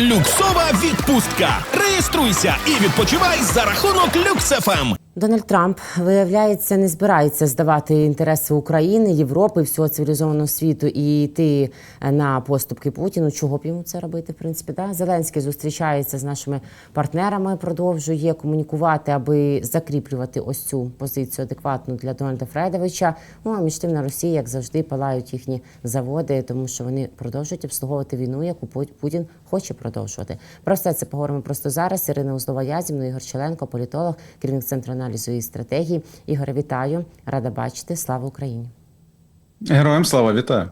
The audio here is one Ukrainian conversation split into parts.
Люксова відпустка. Реєструйся і відпочивай за рахунок Ем. Люксефем. Дональд Трамп виявляється, не збирається здавати інтереси України, Європи, всього цивілізованого світу і йти на поступки Путіну. Чого б йому це робити? В принципі, да Зеленський зустрічається з нашими партнерами, продовжує комунікувати, аби закріплювати ось цю позицію адекватну для Дональда Фредовича. Ну а між тим на Росії, як завжди, палають їхні заводи, тому що вони продовжують обслуговувати війну, яку Путін хоче продовжувати. Про все це поговоримо просто зараз. Ірина Узлова Язімно, Ігор Челенко, політолог, керівник центру аналізу і стратегії. Ігоре, вітаю, рада бачити. Слава Україні! Героям слава вітаю.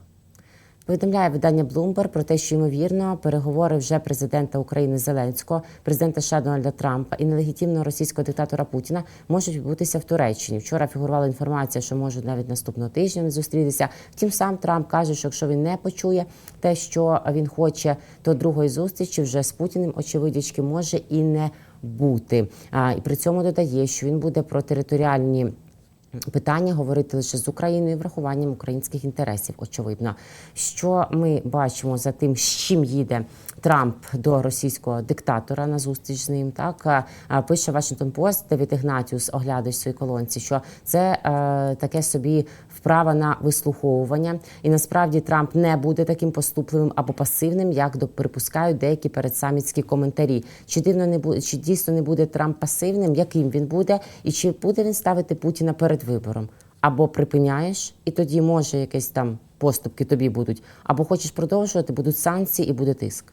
Повідомляє видання Bloomberg про те, що ймовірно переговори вже президента України Зеленського, президента США Дональда Трампа і нелегітимного російського диктатора Путіна можуть відбутися в Туреччині. Вчора фігурувала інформація, що можуть навіть наступного тижня не зустрітися. Втім, сам Трамп каже, що якщо він не почує те, що він хоче, то другої зустрічі вже з Путіним, очевидячки, може і не бути. А, і при цьому додає, що він буде про територіальні питання говорити лише з Україною, врахуванням українських інтересів. Очевидно, що ми бачимо за тим, з чим їде Трамп до російського диктатора на зустріч з ним. Так пише Washington Post, Девід Ігнатіус, оглядач в своїй колонці, що це е, таке собі вправа на вислуховування, і насправді Трамп не буде таким поступливим або пасивним, як до припускають деякі передсамітські коментарі. Чи дивно не буде, чи дійсно не буде Трамп пасивним, яким він буде, і чи буде він ставити Путіна перед вибором? Або припиняєш, і тоді може якісь там поступки тобі будуть, або хочеш продовжувати, будуть санкції і буде тиск.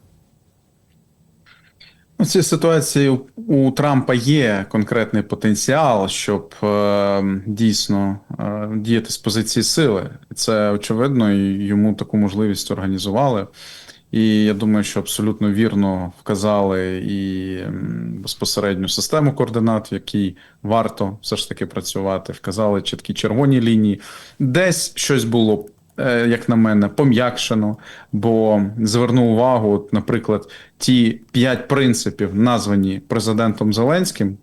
У цій ситуації у Трампа є конкретний потенціал, щоб е, дійсно е, діяти з позиції сили. Це очевидно, і йому таку можливість організували. І я думаю, що абсолютно вірно вказали і безпосередню систему координат, в якій варто все ж таки працювати. Вказали чіткі червоні лінії. Десь щось було е, як на мене, пом'якшено, бо зверну увагу, от, наприклад, ті п'ять принципів, названі президентом Зеленським.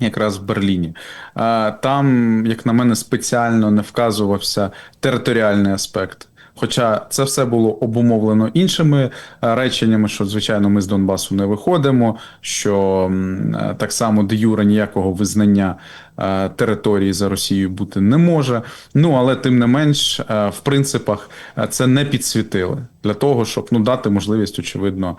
Якраз в Берліні. А, Там, як на мене, спеціально не вказувався територіальний аспект. Хоча це все було обумовлено іншими е, реченнями, що звичайно ми з Донбасу не виходимо, що е, так само де юре ніякого визнання е, території за Росією бути не може. Ну але тим не менш, в принципах це не підсвітили для того, щоб ну дати можливість, очевидно,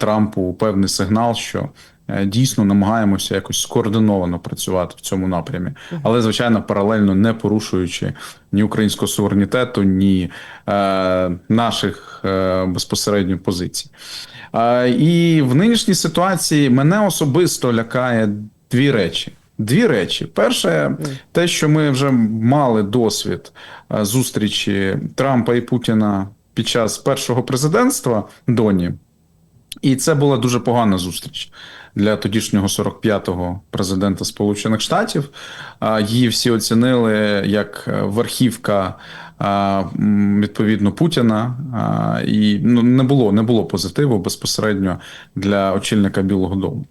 Трампу певний сигнал, що. Е, Дійсно намагаємося якось скоординовано працювати в цьому напрямі, але звичайно паралельно не порушуючи ні українського суверенітету, ні е, наших е, безпосередньо позицій. Е, і в нинішній ситуації мене особисто лякає дві речі. Дві речі: перше, те, що ми вже мали досвід е, зустрічі Трампа і Путіна під час першого президентства Доні. І це була дуже погана зустріч для тодішнього 45-го президента Сполучених Штатів. Її всі оцінили як е, верхівка відповідно Путіна. І ну, не було не було позитиву безпосередньо для очільника Білого Дому.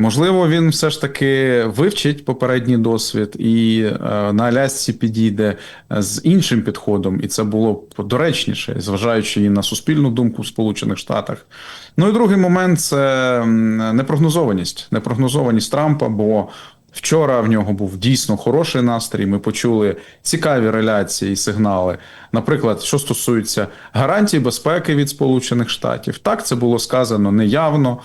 Можливо, він все ж таки вивчить попередній досвід і е, на Алясці підійде з іншим підходом, і це було б доречніше, зважаючи і на суспільну думку в Сполучених Штатах. Ну і другий момент це непрогнозованість. Непрогнозованість Трампа, бо вчора в нього був дійсно хороший настрій. Ми почули цікаві реляції і сигнали. Наприклад, що стосується гарантій безпеки від Сполучених Штатів, так це було сказано неявно.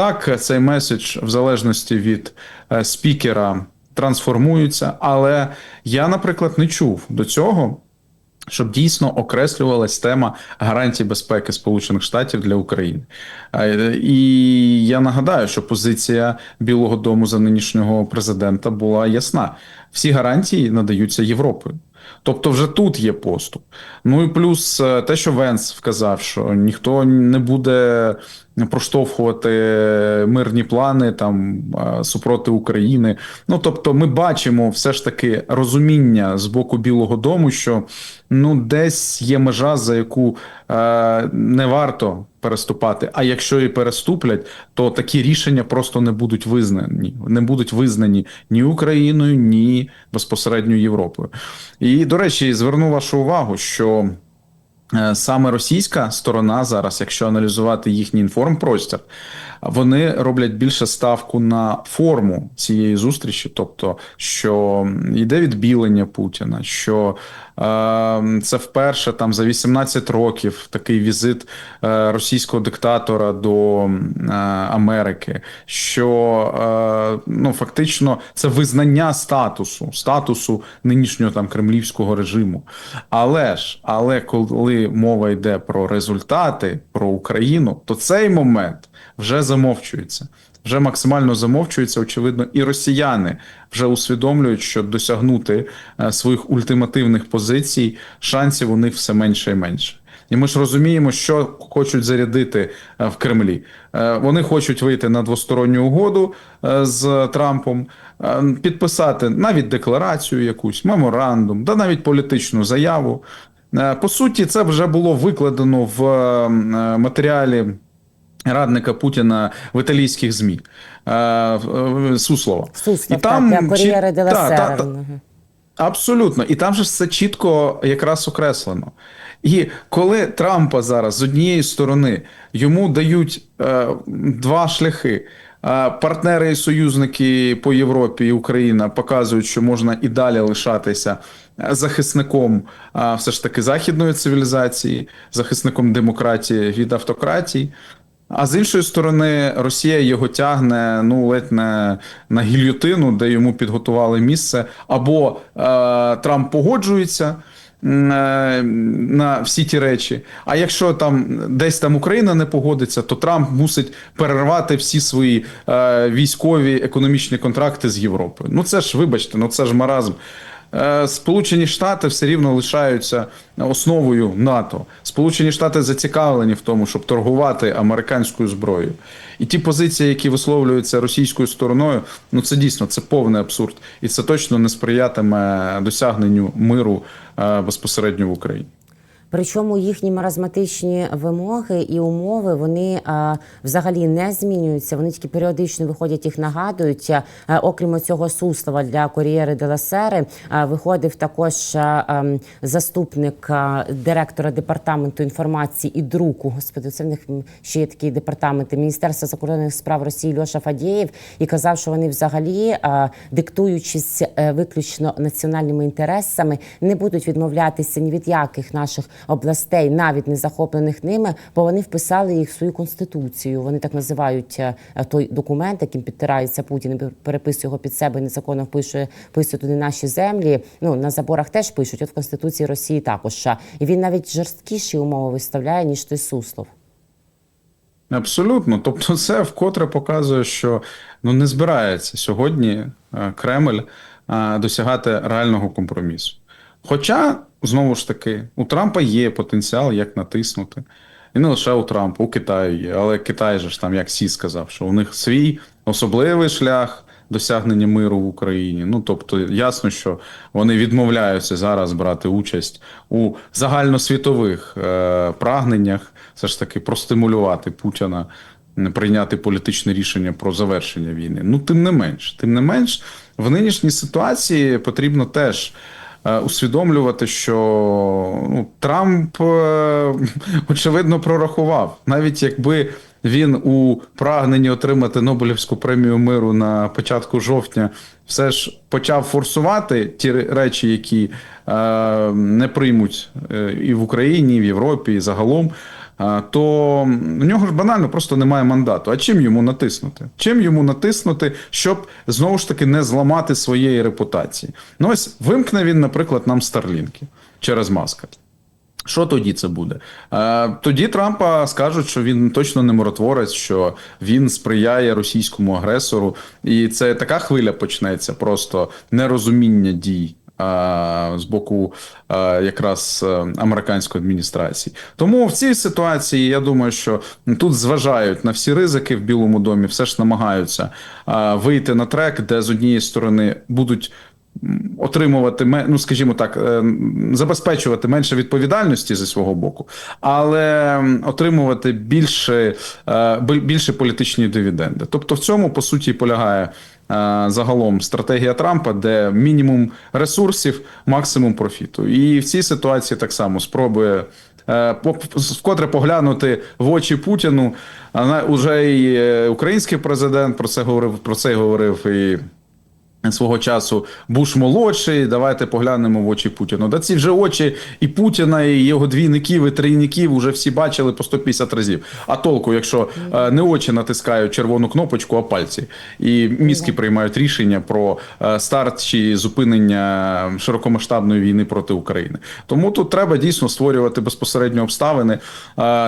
Так, цей меседж в залежності від е, спікера трансформується, але я, наприклад, не чув до цього. Щоб дійсно окреслювалась тема гарантій безпеки Сполучених Штатів для України, Е, і я нагадаю, що позиція Білого Дому за нинішнього президента була ясна: всі гарантії надаються Європою. Тобто, вже тут є поступ. Ну і плюс е, те, що Венс вказав, що ніхто не буде проштовхувати мирні плани там е, супроти України. Ну тобто, ми бачимо все ж таки розуміння з боку Білого Дому, що ну десь є межа, за яку е, не варто переступати. А якщо і переступлять, то такі рішення просто не будуть визнані, не будуть визнані ні Україною, ні безпосередньо Європою. І до речі, зверну вашу увагу, що Е, Саме російська сторона зараз, якщо аналізувати їхній інформпростір, вони роблять більше ставку на форму цієї зустрічі, тобто, що йде відбілення Путіна, що е, це вперше там за 18 років такий візит е, російського диктатора до е, Америки, що е, ну фактично це визнання статусу, статусу нинішнього там кремлівського режиму. Але ж, але коли мова йде про результати, про Україну, то цей момент вже замовчується. Вже максимально замовчується, очевидно, і росіяни вже усвідомлюють, що досягнути е, своїх ультимативних позицій шансів у них все менше і менше. І ми ж розуміємо, що хочуть зарядити е, в Кремлі. Е, Вони хочуть вийти на двосторонню угоду з Трампом, підписати навіть декларацію, якусь меморандум, да навіть політичну заяву. По суті, це вже було викладено в матеріалі радника Путіна в італійських ЗМІ е, е, Суслова. Суслов, так, для Кор'єре де та, та, та, Абсолютно, і там же це чітко якраз окреслено. І коли Трампа зараз з однієї сторони йому дають е, два шляхи. Е, Партнери і союзники по Європі і Україна показують, що можна і далі лишатися захисником все ж таки західної цивілізації, захисником демократії від автократій. А з іншої сторони, Росія його тягне ну ледь не на гільйотину, де йому підготували місце, або е, Трамп погоджується е, на всі ті речі. А якщо там десь там Україна не погодиться, то Трамп мусить перервати всі свої е, військові економічні контракти з Європою. Ну це ж вибачте, ну це ж маразм. Е, Сполучені Штати все рівно лишаються основою НАТО. Сполучені Штати зацікавлені в тому, щоб торгувати американською зброєю. І ті позиції, які висловлюються російською стороною, ну це дійсно це повний абсурд, і це точно не сприятиме досягненню миру е, безпосередньо в Україні. Причому їхні маразматичні вимоги і умови вони взагалі не змінюються. Вони тільки періодично виходять, їх нагадують. А, окрім цього суслова для Кор'єри де ла Сери а, виходив також а, ем, заступник директора департаменту інформації і друку. Господи, це в них ще є такі департаменти Міністерства закордонних справ Росії Льоша Фадєєв і казав, що вони взагалі, диктуючись е, виключно національними інтересами, не будуть відмовлятися ні від яких наших областей, навіть не захоплених ними, бо вони вписали їх в свою конституцію. Вони так називають е, той документ, яким підтирається Путін, і переписує його під себе, незаконно вписує, вписує туди наші землі. Ну на заборах теж пишуть. От в конституції Росії також. І він навіть жорсткіші умови виставляє ніж той Суслов. Абсолютно. Тобто, це вкотре показує, що ну не збирається сьогодні е, Кремль е, досягати реального компромісу. Хоча, знову ж таки, у Трампа є потенціал, як натиснути. І не лише у Трампа, у Китаю є. Але Китай же ж там, як Сі сказав, що у них свій особливий шлях досягнення миру в Україні. Ну тобто, ясно, що вони відмовляються зараз брати участь у загальносвітових е, прагненнях, все ж таки простимулювати Путіна. Прийняти політичне рішення про завершення війни. Ну, тим не менш, тим не менш, в нинішній ситуації потрібно теж усвідомлювати, що ну, Трамп е, очевидно прорахував, навіть якби він у прагненні отримати Нобелівську премію миру на початку жовтня все ж почав форсувати ті речі, які е, не приймуть е, і в Україні, і в Європі, і загалом. То у нього ж банально просто немає мандату. А чим йому натиснути? Чим йому натиснути, щоб знову ж таки не зламати своєї репутації? Ну ось вимкне він, наприклад, нам Старлінки через маска. Що тоді це буде? Тоді Трампа скажуть, що він точно не миротворець, що він сприяє російському агресору, і це така хвиля почнеться просто нерозуміння дій. З боку якраз е, американської адміністрації, тому в цій ситуації я думаю, що тут зважають на всі ризики в Білому домі, все ж намагаються вийти на трек, де з однієї сторони будуть отримувати ну, скажімо так, е, забезпечувати менше відповідальності зі свого боку, але отримувати більше, е, більше політичні дивіденди. Тобто, в цьому по суті полягає. Е, Загалом стратегія Трампа, де мінімум ресурсів, максимум профіту, і в цій ситуації так само спробує е, вкотре поглянути в очі Путіну. А уже і е, український президент про це говорив, про це й говорив і. Свого часу Буш молодший, давайте поглянемо в очі Путіну. Да ці вже очі і Путіна, і його двійників, і трійників вже всі бачили по 150 разів. А толку, якщо е, не очі натискають червону кнопочку, а пальці, і мізки приймають рішення про е, старт чи зупинення широкомасштабної війни проти України. Тому тут треба дійсно створювати безпосередньо обставини е,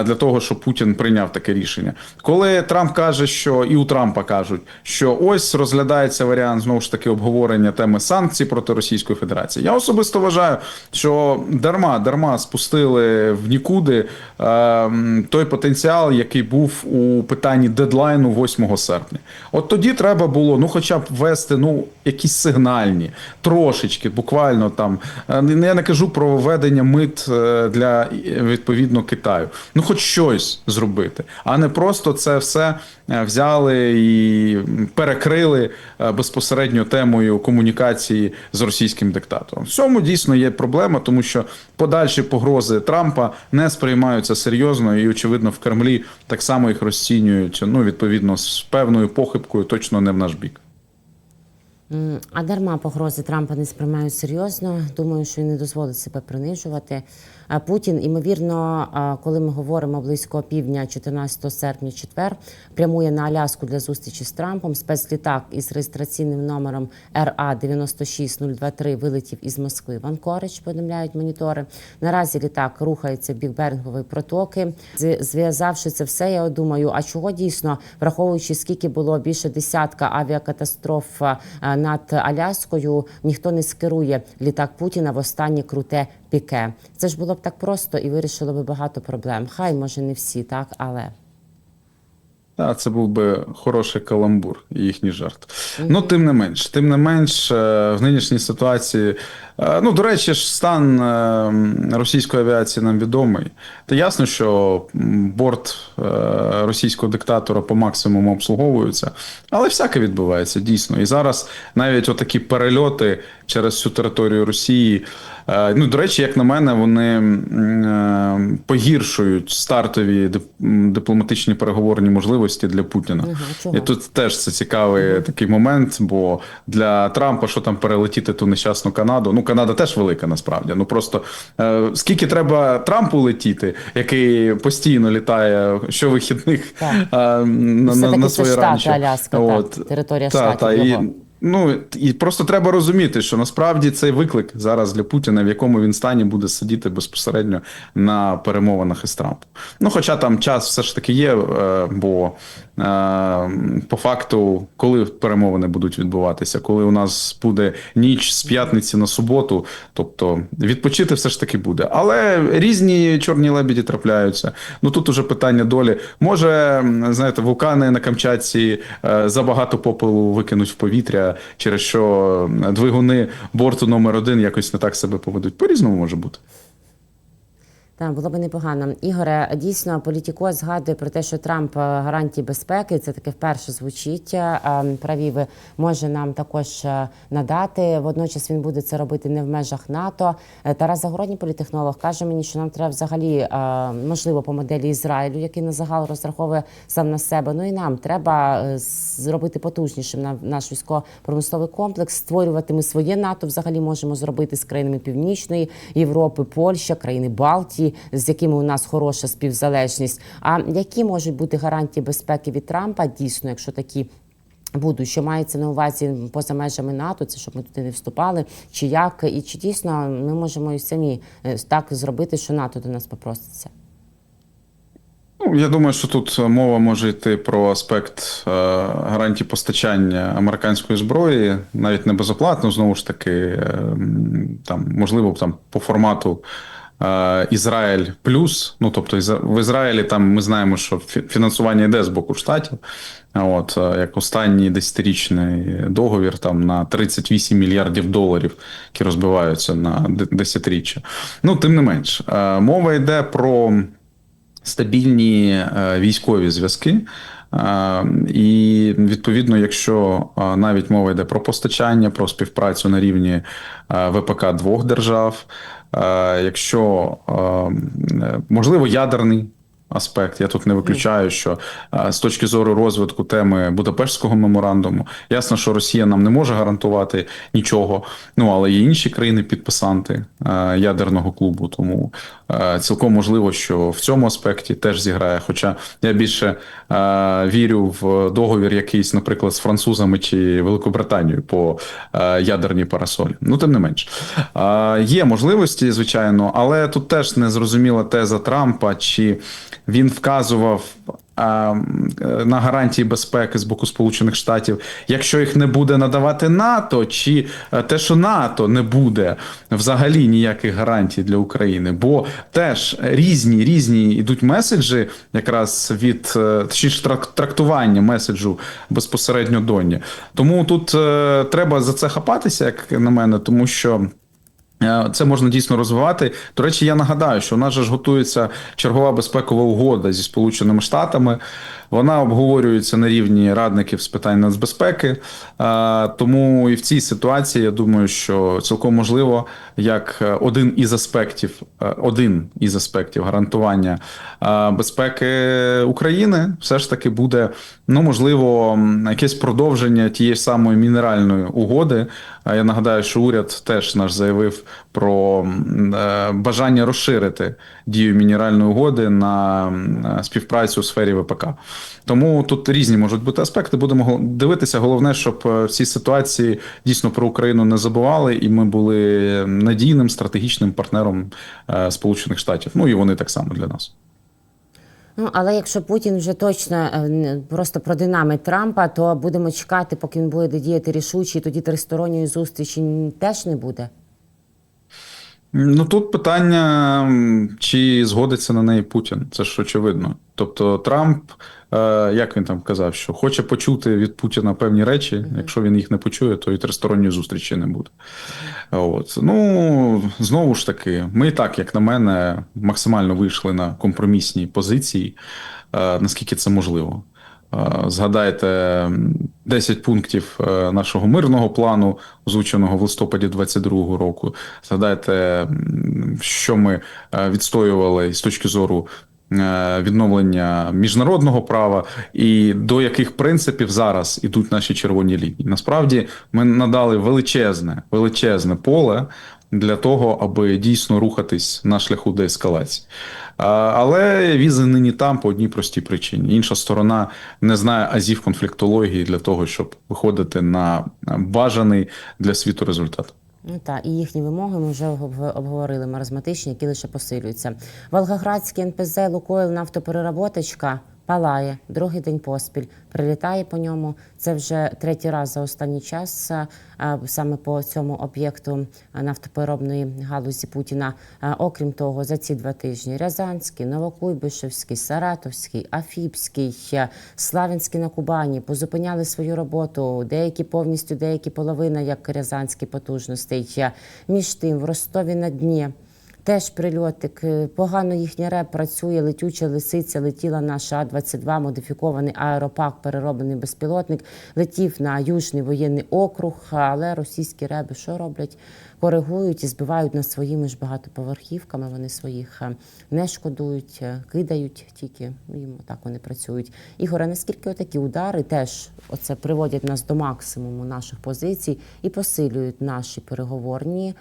для того, щоб Путін прийняв таке рішення. Коли Трамп каже, що і у Трампа кажуть, що ось розглядається варіант знову ж таки обговорення теми санкцій проти Російської Федерації. Я особисто вважаю, що дарма дарма спустили в нікуди е, той потенціал, який був у питанні дедлайну 8 серпня. От тоді треба було ну, хоча б ввести ну якісь сигнальні, трошечки, буквально там. е, не- Я не кажу про введення мит е, для відповідно Китаю. Ну, хоч щось зробити, а не просто це все взяли і перекрили е, безпосередньо темою комунікації з російським диктатором. В цьому дійсно є проблема, тому що подальші погрози Трампа не сприймаються серйозно, і очевидно в Кремлі так само їх розцінюють. Ну відповідно з певною похибкою, точно не в наш бік. А дарма погрози Трампа не сприймають серйозно. Думаю, що він не дозволить себе принижувати. Путін, імовірно, коли ми говоримо близько півдня, 14 серпня, четвер, прямує на Аляску для зустрічі з Трампом. Спецлітак із реєстраційним номером РА 96023 вилетів із Москви в Анкорич. Повідомляють монітори. Наразі літак рухається в бік Берингової протоки. Зв'язавши це все, я думаю, а чого дійсно, враховуючи скільки було більше десятка авіакатастроф над Аляскою, ніхто не скерує літак Путіна в останнє круте піке. Це ж було б так просто і вирішило би багато проблем. Хай може не всі, так, але. Так, це був би хороший каламбур, їхній жарт. Ну, тим не менш, тим не менш, е, в нинішній ситуації. Е, Ну, до речі, ж стан е, російської авіації нам відомий. Та ясно, що борт е, російського диктатора по максимуму обслуговується, але всяке відбувається дійсно. І зараз навіть отакі перельоти через всю територію Росії. Ну, до речі, як на мене, вони погіршують стартові дипломатичні переговорні можливості для Путіна. І тут теж це цікавий такий момент, бо для Трампа що там перелетіти ту нещасну Канаду. Ну, Канада теж велика насправді. Ну просто е, скільки треба Трампу летіти, який постійно літає щовихідних Так. е, на, на це свої ранчо. Аляска, так, територія та, Штатів та, і. Ну і просто треба розуміти, що насправді цей виклик зараз для Путіна, в якому він стані буде сидіти безпосередньо на перемовинах із Трампом. Ну, хоча там час все ж таки є, е, бо по факту, коли перемовини будуть відбуватися, коли у нас буде ніч з п'ятниці на суботу, тобто відпочити все ж таки буде. Але різні чорні лебіді трапляються. Ну тут уже питання долі. Може, знаєте, вулкани на Камчатці е, забагато попелу викинуть в повітря, через що двигуни борту номер один якось не так себе поведуть. По різному може бути. Так, було б непогано. Ігоре, дійсно, політіко згадує про те, що Трамп е, гарантії безпеки, це таке вперше звучить. е, Праві ви може нам також е, надати. Водночас він буде це робити не в межах НАТО. Тарас Загородній політехнолог каже мені, що нам треба взагалі можливо по моделі Ізраїлю, який на загал розраховує сам на себе. Ну і нам треба зробити потужнішим на- наш військово-промисловий комплекс, створювати ми своє НАТО. Взагалі можемо зробити з країнами Північної Європи, Польща, країни Балтії, з якими у нас хороша співзалежність. А які можуть бути гарантії безпеки від Трампа? Дійсно, якщо такі. Будуть, що мається на увазі поза межами НАТО, це щоб ми туди не вступали, чи як, і чи дійсно ми можемо і самі е, так зробити, що НАТО до нас попроситься. Ну, я думаю, що тут мова може йти про аспект е, гарантій постачання американської зброї, навіть не безоплатно, знову ж таки, е, там, можливо, там по формату. Ізраїль плюс, ну тобто в Ізраїлі там ми знаємо, що фінансування йде з боку штатів. От е, як останній десятирічний договір там на 38 мільярдів доларів, які розбиваються на де- десятиріччя. Ну тим не менш, е, мова йде про стабільні е, військові зв'язки. І відповідно, якщо навіть мова йде про постачання, про співпрацю на рівні ВПК двох держав, Якщо е, е, можливо ядерний аспект, я тут не виключаю, що з точки зору розвитку теми Будапештського меморандуму, ясно, що Росія нам не може гарантувати нічого. Ну але є інші країни-підписанти ядерного клубу. Тому цілком можливо, що в цьому аспекті теж зіграє. Хоча я більше вірю в договір якийсь, наприклад, з французами чи Великобританією по ядерній парасолі. Ну, тим не менш, є можливості, звичайно, але тут теж не зрозуміла теза Трампа, чи він вказував. е, На гарантії безпеки з боку Сполучених Штатів, якщо їх не буде надавати НАТО, чи е, те, що НАТО не буде взагалі ніяких гарантій для України, бо теж різні різні йдуть меседжі, якраз від е, точніше трактування меседжу безпосередньо доні. Тому тут треба за це хапатися, як на мене, тому що. Е, Це можна дійсно розвивати. До речі, я нагадаю, що у нас же ж готується чергова безпекова угода зі Сполученими Штатами. Вона обговорюється на рівні радників з питань нацбезпеки. Е, Тому і в цій ситуації я думаю, що цілком можливо, як один із аспектів, е, один із аспектів гарантування безпеки України, все ж таки буде ну можливо якесь продовження тієї самої мінеральної угоди. Я нагадаю, що уряд теж наш заявив про е, бажання розширити дію мінеральної угоди на е, співпрацю у сфері ВПК. Тому тут різні можуть бути аспекти. Будемо дивитися. Головне, щоб е, в ситуації дійсно про Україну не забували, і ми були надійним стратегічним партнером Сполучених Штатів. Ну і вони так само для нас. Ну, але якщо Путін вже точно е, просто продинамить Трампа, то будемо чекати, поки він буде діяти рішуче, тоді тристоронньої зустрічі теж не буде. Ну тут питання, чи згодиться на неї Путін. Це ж очевидно. Тобто Трамп, як він там казав, що хоче почути від Путіна певні речі. Якщо він їх не почує, то і тристоронньої зустрічі не буде. От ну знову ж таки, ми так, як на мене, максимально вийшли на компромісні позиції, е, наскільки це можливо. Е, Згадайте м, 10 пунктів е, нашого мирного плану, озвученого в листопаді 22-го року. Згадайте, що ми е, відстоювали з точки зору е, відновлення міжнародного права, і до яких принципів зараз ідуть наші червоні лінії. Насправді ми надали величезне, величезне поле для того, аби дійсно рухатись на шляху деескалації. Але візи нині там по одній простій причині. Інша сторона не знає азів конфліктології для того, щоб виходити на бажаний для світу результат. Ну та і їхні вимоги ми вже об- обговорили маразматичні, які лише посилюються. Волгоградський НПЗ Лукойл нафтопереработочка палає другий день поспіль. Прилітає по ньому. Це вже третій раз за останній час а, саме по цьому об'єкту нафтопереробної галузі Путіна. Окрім того, за ці два тижні Рязанський, Новокуйбишевський, Саратовський, Афіпський, Славянський на Кубані позупиняли свою роботу. Деякі повністю, деякі половина, як Рязанські потужностей. Між тим, в Ростові на дні. Теж прильотик. Е, Погано їхня реп працює, летюча лисиця летіла на ша-22, модифікований аеропак, перероблений безпілотник, летів на Южний воєнний округ, але російські реби що роблять? Коригують і збивають над своїми ж багатоповерхівками. Вони своїх е, не шкодують, е, кидають тільки ну, їм так вони працюють. Ігоре, наскільки отакі удари теж оце приводять нас до максимуму наших позицій і посилюють наші переговорні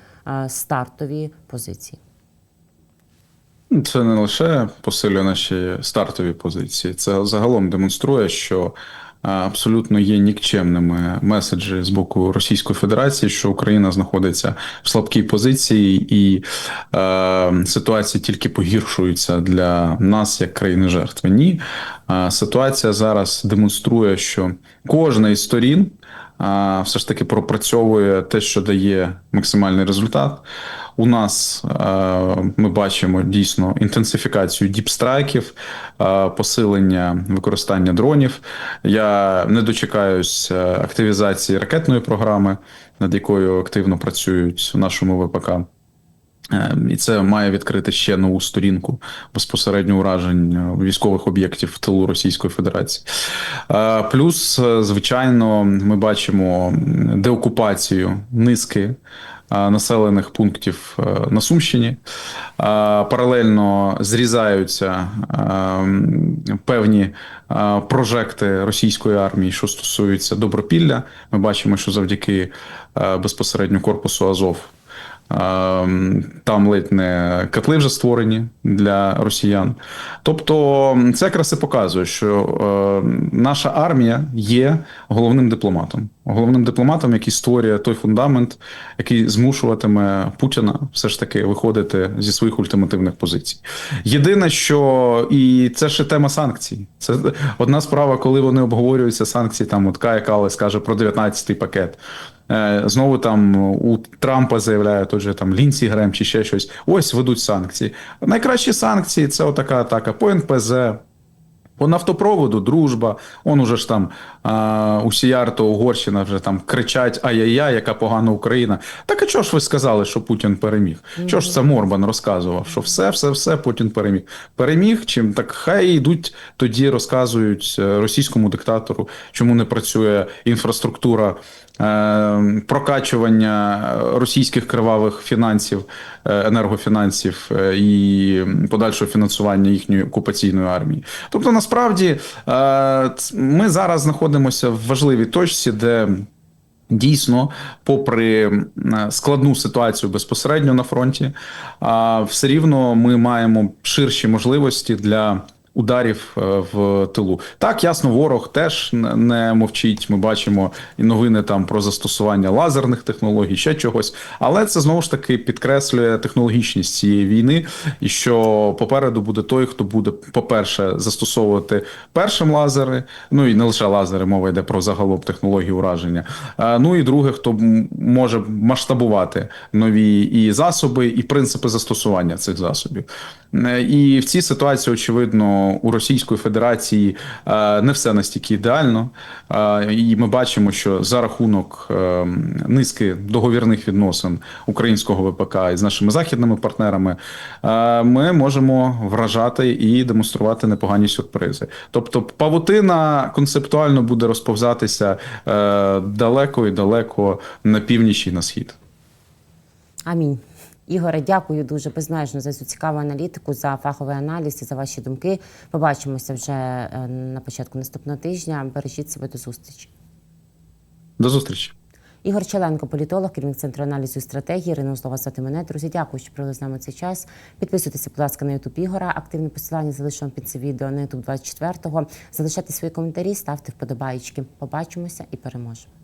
стартові позиції? Це не лише посилює наші стартові позиції, це загалом демонструє, що абсолютно є нікчемними меседжі з боку Російської Федерації, що Україна знаходиться в слабкій позиції, і е, ситуація тільки погіршується для нас як країни жертви. Ні, а, ситуація зараз демонструє, що кожна із сторін а, все ж таки пропрацьовує те, що дає максимальний результат. У нас е, ми бачимо дійсно інтенсифікацію діпстрайків, е, посилення використання дронів. Я не дочекаюсь активізації ракетної програми, над якою активно працюють в нашому ВПК. Е, І це має відкрити ще нову сторінку безпосередньо уражень військових об'єктів в тилу Російської Федерації. Плюс, звичайно, ми бачимо деокупацію низки населених пунктів е, на Сумщині. Е, Паралельно зрізаються е, певні е, прожекти російської армії, що стосуються добропілля. Ми бачимо, що завдяки е, безпосередньо корпусу Азов. Ем, Там ледь не котли вже створені для росіян. Тобто, це якраз і показує, що е, наша армія є головним дипломатом, головним дипломатом, який створює той фундамент, який змушуватиме Путіна все ж таки виходити зі своїх ультимативних позицій. Єдине, що і це ще тема санкцій. Це одна справа, коли вони обговорюються санкції. Там от Кая Калес каже про 19-й пакет. Е, Знову там у Трампа заявляє тут же там Лінсі Грем чи ще щось. Ось ведуть санкції. Найкращі санкції це отака атака по НПЗ. По нафтопроводу дружба, он уже ж там а, у Сіярто, Угорщина вже там кричать ай-яй-яй, яка погана Україна. Так а чого ж ви сказали, що Путін переміг? Чого ж це Морбан розказував? Що все, все, все Путін переміг. Переміг чим? Так хай йдуть тоді, розказують е, російському диктатору, чому не працює інфраструктура е, прокачування російських кривавих фінансів, е, енергофінансів е, і подальшого фінансування їхньої окупаційної армії. Тобто, насправді, е, ми зараз знаходимося в важливій точці, де. Дійсно, попри складну ситуацію безпосередньо на фронті, все рівно ми маємо ширші можливості для ударів е, в тилу. Так, ясно, ворог теж не- мовчить. Ми бачимо і новини там про застосування лазерних технологій, ще чогось. Але це знову ж таки підкреслює технологічність цієї війни, і що попереду буде той, хто буде, по-перше, застосовувати першим лазери, ну і не лише лазери, мова йде про загалом технології ураження. Ну і друге, хто може масштабувати нові і засоби, і принципи застосування цих засобів. І в цій ситуації, очевидно, у Російської Федерації е, не все настільки ідеально. Е, І ми бачимо, що за рахунок е, низки договірних відносин українського ВПК із нашими західними партнерами ми можемо вражати і демонструвати непогані сюрпризи. Тобто, павутина концептуально буде розповзатися далеко і далеко на північ і на схід. Амінь. Ігоре, дякую дуже безмежно за цю цікаву аналітику, за фаховий аналіз і за ваші думки. Побачимося вже е, на початку наступного тижня. Бережіть себе до зустрічі. До зустрічі. Ігор Челенко, політолог, керівник центру аналізу і стратегії. Ірина Услова звати мене. Друзі, дякую, що провели з нами цей час. Підписуйтеся, будь ласка, на Ютуб Ігора. Активне посилання залишимо під це відео на Ютуб 24-го. Залишайте свої коментарі, ставте вподобайки. Побачимося і переможемо.